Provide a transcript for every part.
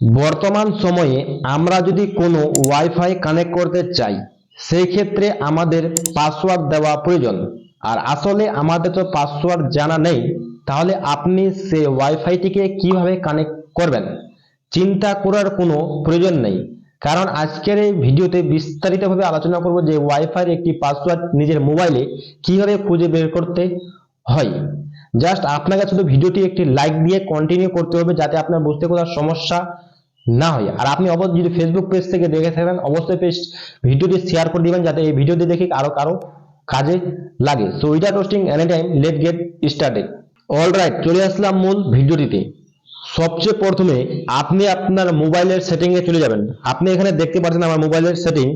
বর্তমান সময়ে আমরা যদি কোনো ওয়াইফাই কানেক্ট করতে চাই, সেই ক্ষেত্রে আমাদের পাসওয়ার্ড দেওয়া প্রয়োজন। আর আসলে আমাদের তো পাসওয়ার্ড জানা নেই, তাহলে আপনি সে ওয়াইফাইটিকে কীভাবে কানেক্ট করবেন? চিন্তা করার কোনো প্রয়োজন নেই। কারণ আজকের এই ভিডিওতে বিস্তারিতভাবে আলোচনা করব যে ওয়াইফাইয়ের একটি পাসওয়ার্ড নিজের মোবাইলে কীভাবে খুঁজে বের করতে হয়। জাস্ট আপনাকে শুধু ভিডিওটি একটি লাইক দিয়ে কন্টিনিউ করতে হবে, যাতে আপনার বুঝতে কোথাও সমস্যা না হয় আর আপনি অবশ্যই যদি ফেসবুক পেজ থেকে দেখে থাকেন, অবশ্যই পেজ ভিডিওটি শেয়ার করে দিবেন যাতে এই ভিডিওটি দেখে আরও কারও কাজে লাগে। So without wasting any time let get started all right চলে আসলাম মূল ভিডিওটিতে। সবচেয়ে প্রথমে আপনি আপনার মোবাইলের সেটিং এ চলে যাবেন। আপনি এখানে দেখতে পাচ্ছেন আমার মোবাইলের সেটিং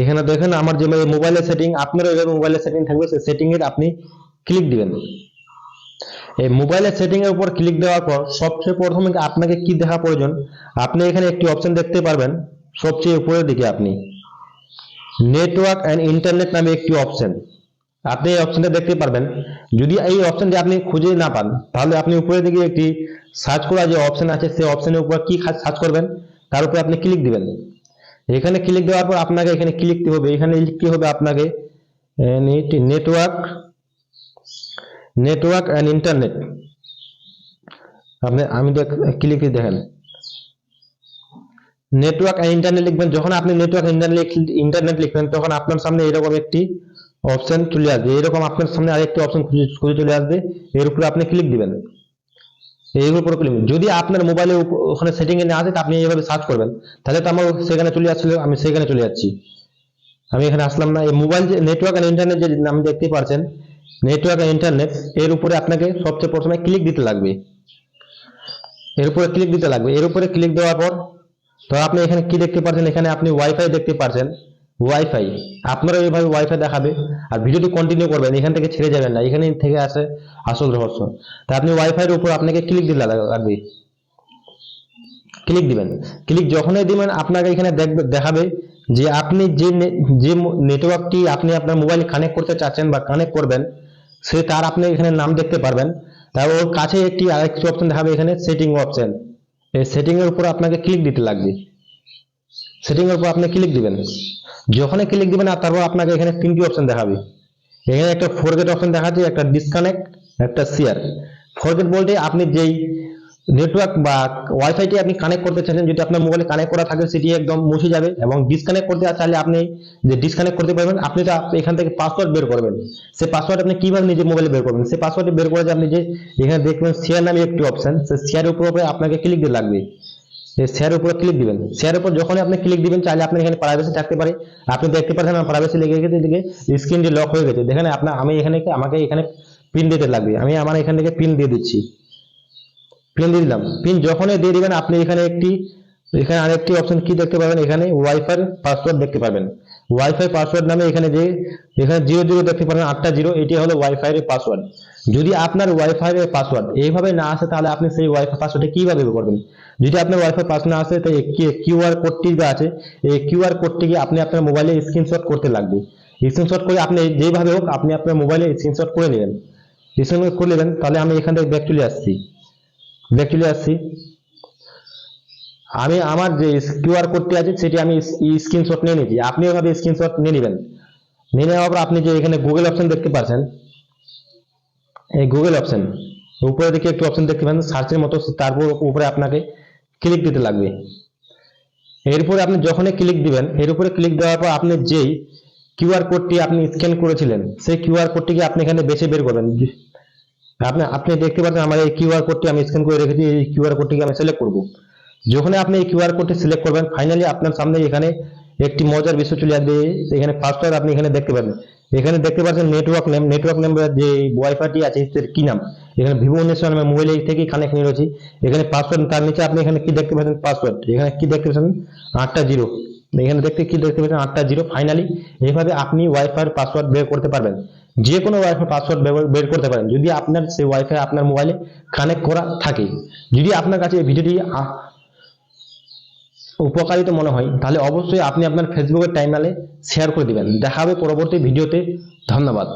এখানে দেখেন আমার যে মোবাইলের সেটিং আপনারও এভাবে মোবাইলের সেটিং থাকবে, সেই সেটিং এর আপনি ক্লিক দিবেন। এই মোবাইলের সেটিং এর উপর ক্লিক দেওয়ার পর সবচেয়ে প্রথমে আপনাকে কি দেখা প্রয়োজন? আপনি এখানে একটি অপশন দেখতে পারবেন। সবচেয়ে উপরের দিকে আপনি। নেটওয়ার্ক অ্যান্ড ইন্টারনেট নামে একটি অপশন আপনি এই অপশনটা দেখতে পারবেন। যদি এই অপশনটি আপনি খুঁজে না পান, তাহলে আপনি উপরের দিকে একটি সার্চ করা যে অপশন আছে, সেই অপশনের উপর কি সার্চ করবেন, তার উপরে আপনি ক্লিক দিবেন। এখানে ক্লিক দেওয়ার পর আপনাকে এখানে ক্লিক হবে। এখানে লিখতে হবে আপনাকে? নেটওয়ার্ক নেটওয়ার্ক অ্যান্ড ইন্টারনেট আপনি আমি ক্লিক দেখেন নেটওয়ার্ক অ্যান্ড ইন্টারনেট লিখবেন। যখন আপনি নেটওয়ার্ক ইন্টারনেট ইন্টারনেট লিখবেন, তখন আপনার সামনে এরকম একটি অপশন চলে আসবে। এরকম আপনার সামনে আরেকটি অপশন খুঁজে চলে আসবে। এর উপরে আপনি ক্লিক দিবেন। এর উপর ক্লিক যদি আপনার মোবাইলে ওখানে সেটিং এ না আসে আপনি এইভাবে সার্চ করবেন। তাহলে তো আমার সেখানে চলে আসছিল, আমি সেখানে চলে যাচ্ছি। আমি এখানে আসলাম না। এই মোবাইল যে নেটওয়ার্ক অ্যান্ড ইন্টারনেট যে নাম দেখতে পাচ্ছেন নেটওয়ার্ক অ্যান্ড ইন্টারনেট এর উপরে আপনাকে সবচেয়ে প্রথমে ক্লিক দিতে লাগবে। এর উপরে ক্লিক দিতে লাগবে। এর উপরে ক্লিক দেওয়ার পর, তো আপনি এখানে কি দেখতে পাচ্ছেন? এখানে আপনি ওয়াইফাই দেখতে পাচ্ছেন। ওয়াইফাই আপনারা এইভাবে ওয়াইফাই দেখাবে আর ভিডিওটি কন্টিনিউ করবেন। এখান থেকে ছেড়ে যাবেন না। এখানে থেকে আসে আসল রহস্য। তা আপনি ওয়াইফাই এর উপর আপনাকে ক্লিক দিতে লাগবে। ক্লিক দিবেন। ক্লিক যখনই দিবেন, আপনাকে এখানে দেখবে দেখাবে যে আপনি যে যে নেটওয়ার্কটি আপনি আপনার মোবাইল কানেক্ট করতে চাচ্ছেন বা কানেক্ট করবেন সে তার আপনি এখানে নাম দেখতে পারবেন। তারপর ওর কাছে একটি আরেকটি অপশন দেখাবে এখানে সেটিং অপশন এই সেটিং এর উপর আপনাকে ক্লিক দিতে লাগবে। সেটিং এর উপর আপনি ক্লিক দিবেন। যখনই ক্লিক দিবেন আর তারপর আপনাকে এখানে তিনটি অপশন দেখাবে। এখানে একটা ফরগেট অপশন দেখাচ্ছে, একটা ডিসকানেক্ট একটা শেয়ার ফরগেট বলতে আপনি যেই নেটওয়ার্ক বা ওয়াইফাইটি আপনি কানেক্ট করতে চাইছেন, যদি আপনার মোবাইলে কানেক্ট করা থাকে, সেটি একদম মুছে যাবে এবং ডিসকানেক্ট করতে চাইলে আপনি যে ডিসকানেক্ট করতে পারবেন, আপনি তো এখান থেকে পাসওয়ার্ড বের করবেন। সে পাসওয়ার্ড আপনি কীভাবে নিজের মোবাইলে বের করবেন? সে পাসওয়ার্ড বের করে আপনি যে এখানে দেখবেন শেয়ার নামে একটি অপশন সেই শেয়ারের উপর আপনাকে ক্লিক দিয়ে লাগবে। শেয়ার উপর ক্লিক দিবেন। শেয়ার উপর যখনই আপনি ক্লিক দিবেন, চাইলে আপনি এখানে প্রাইভেসি থাকতে পারে। আপনি দেখতে পাচ্ছেন আমার প্রাইভেসি লেগে গেছে, এদিকে স্ক্রিনটি লক হয়ে গেছে। দেখেন আপনার আমি এখানে আমাকে এখানে পিন দিতে লাগবে। আমি আমার এখান থেকে পিন দিয়ে দিচ্ছি। পিন দিয়ে দিলাম। পিন যখনই দিয়ে দিবেন, আপনি এখানে একটি, এখানে আরেকটি অপশন কি দেখতে পাবেন? এখানে ওয়াইফাই পাসওয়ার্ড দেখতে পাবেন। ওয়াইফাই পাসওয়ার্ড নামে এখানে যে, এখানে জিরো জিরো দেখতে পারেন, আটটা জিরো এটি হলো ওয়াইফাই এর পাসওয়ার্ড যদি আপনার ওয়াইফাই এর পাসওয়ার্ড এইভাবে না আসে, তাহলে আপনি সেই ওয়াইফাই পাসওয়ার্ডে কীভাবে করবেন? যদি আপনার ওয়াইফাই পাস না আসে তাই কিউআর কোডটি যে আছে, এই কিউআর কোডটিকে আপনি আপনার মোবাইলে স্ক্রিনশট করতে লাগবে। স্ক্রিনশট করে আপনি যেভাবে হোক, আপনি আপনার মোবাইলে স্ক্রিনশট করে নেবেন। স্ক্রিনশট করে নেবেন, তাহলে আমি এখান থেকে ব্যাক চলে আসছি। ব্যাক চলে আসছি। আমি আমার যে কিউআর কোডটি আছে, সেটি আমি স্ক্রিনশট নিয়ে নিয়েছি। আপনি এভাবে স্ক্রিনশট নিয়ে নেবেন। নিয়ে নেওয়ার পর আপনি যে এখানে গুগল অপশন দেখতে পাচ্ছেন, এই গুগল অপশন উপরে দিকে একটু অপশন দেখতে পাচ্ছেন সার্চের মতো, তারপর উপরে আপনাকে ক্লিক দিতে লাগবে। এরপরে আপনি যখনই ক্লিক দিবেন, এর উপরে ক্লিক দেওয়ার পর আপনি যেই কিউআর কোডটি আপনি স্ক্যান করেছিলেন, সেই কিউআর কোডটিকে আপনি এখানে বেছে বের করবেন। আপনি আপনি দেখতে পাচ্ছেন আমার এই কিউআর কোডটি আমি স্ক্যান করে রেখেছি, এই কিউআর কোডটিকে আমি সিলেক্ট করব। যখন আপনি এই কিউআর কোডটি সিলেক্ট করবেন ফাইনালি আপনার সামনে এখানে একটি মজার বিষয় চলে আসবে, এখানে ফার্স্ট পাসওয়ার্ড আপনি এখানে দেখতে পাবেন। এখানে দেখতে পাচ্ছেন নেটওয়ার্ক নেম নেটওয়ার্ক নেম্বার যে ওয়াইফাইটি আছে সেটার কি নাম? এখানে ভিভো উনিশশো নামে মোবাইল থেকে কানেক্ট নিয়ে রয়েছে। এখানে পাসওয়ার্ড তার নিচে আপনি এখানে কি দেখতে পাচ্ছেন? পাসওয়ার্ড এখানে কি দেখতে পাচ্ছেন? আটটা জিরো। এখানে দেখতে কি দেখতে পাচ্ছেন? আটটা জিরো ফাইনালি এইভাবে আপনি ওয়াইফাই পাসওয়ার্ড বের করতে পারবেন। যে কোনো ওয়াইফাই পাসওয়ার্ড বের করতে পারেন। যদি আপনার সেই ওয়াইফাই আপনার মোবাইলে কানেক্ট করা থাকে। যদি আপনার কাছে এই ভিডিওটি উপকারিত মনে হয়, তাহলে অবশ্যই আপনি আপনার ফেসবুকের টাইমলাইনে শেয়ার করে দিবেন। দেখা হবে পরবর্তী ভিডিওতে। ধন্যবাদ।